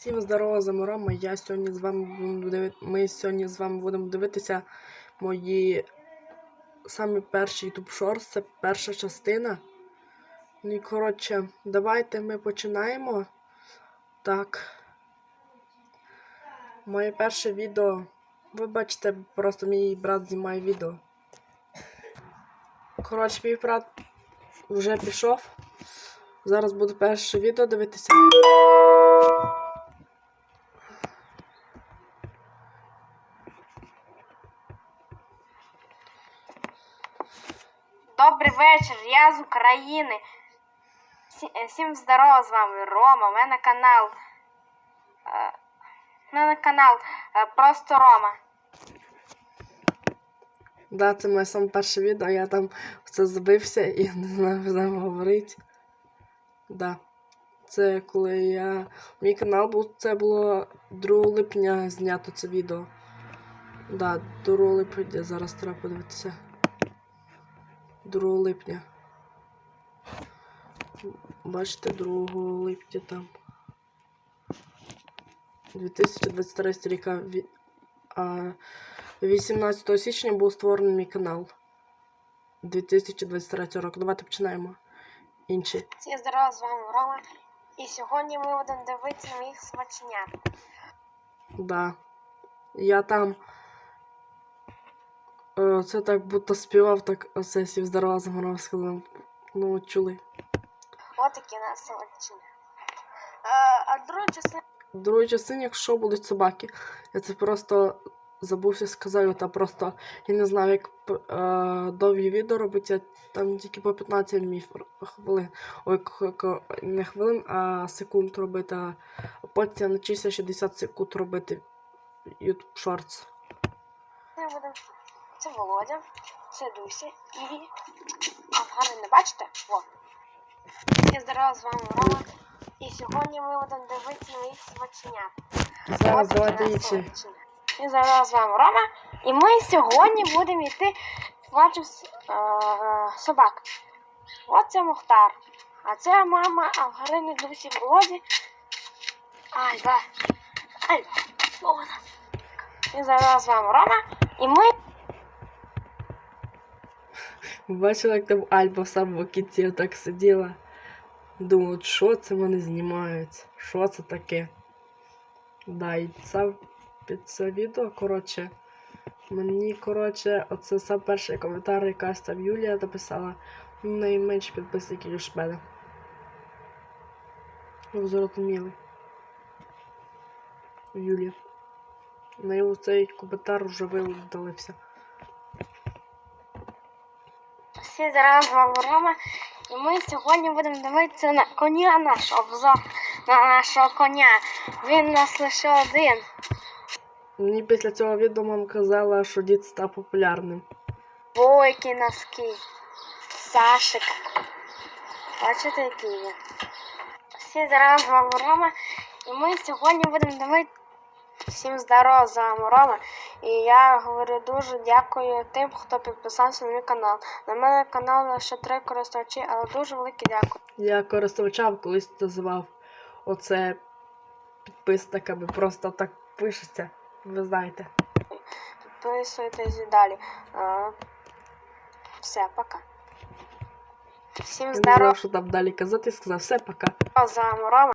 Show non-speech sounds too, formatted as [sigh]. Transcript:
Всім здорово, Заморома. Я сьогодні з вами буду. Ми сьогодні з вами будемо дивитися мої самі перші YouTube Shorts. Це перша частина. Ну і коротше, давайте ми починаємо. Так. Моє перше відео. Ви бачите, просто мій брат знімає відео. Коротше, мій брат вже пішов. Зараз буду перше відео дивитися. Добрий вечір, я з України. Е, Всім здорово з вами, Рома. У мене канал. е, У мене канал е, Просто Рома. Да, це моє саме перше відео, я там все забився і [laughs] не знаю, що там говорити. Да. Це коли я. Мій канал був, це було 2 липня знято це відео. Да, 2 липня зараз треба подивитися. 2 липня. Бачите, 2 липня там. 2023 рік. а 18 січня був створений мій канал. 2023 року. Давайте починаємо. Інші. Всім здорово з вами, Рома. І сьогодні ми будемо дивитися моїх смачнят. Да. Я там. Е, Це так будто співав, так оце сів здорова заморов сказав. Ну, чули. Ось такі у нас. Е, А другу частину В другій частині, якщо будуть собаки, я це просто забувся сказати, та просто я не знаю, як е, довгі відео робити, там тільки по 15 міф хвилин. Ой, не хвилин, а секунд робити. А потім навчився 60 секунд робити YouTube Shorts. ми будемо. Це Володя, це Дуся і. А, гарно не бачите? О. Всім здорово з вами, Рома. І сьогодні ми будемо дивитися моїх смачнят. Зараз давайте інші. зараз з вами Рома. І ми сьогодні будемо йти бачив е, собак. От це Мухтар. А це мама Авгарини Дусі Володі. Альба. Альба. Вона. І зараз з вами Рома. І ми Бачила, як там Альба в самому кінці так сиділа. Думала, що це вони знімають? Що це таке? Да, і це під це відео, коротше. Мені, коротше, оце сам перший коментар, якась там Юлія написала. Найменші підписники, ніж в мене. Ви зрозуміли. Юлія. На його цей коментар вже видалився. Всі зараз Рома. І ми сьогодні будемо дивитися на коня нашого обзор на нашого коня. Він у нас лише один. Мені після цього відео мама казала, що дід став популярним. Бойкі носки. Сашик. Бачите, який він? Всі зараз Рома. І ми сьогодні будемо дивитися. Всім здорово, з вами Рома. І я говорю дуже дякую тим, хто підписався на мій канал. На мене канал лише три користувачі, але дуже велике дякую. Я користувачам колись називав оце підписниками, просто так пишеться, ви знаєте. Підписуйтесь і далі. Все, пока. Всім Я не знав, що там далі казати, сказав все, пока. з вами Рома.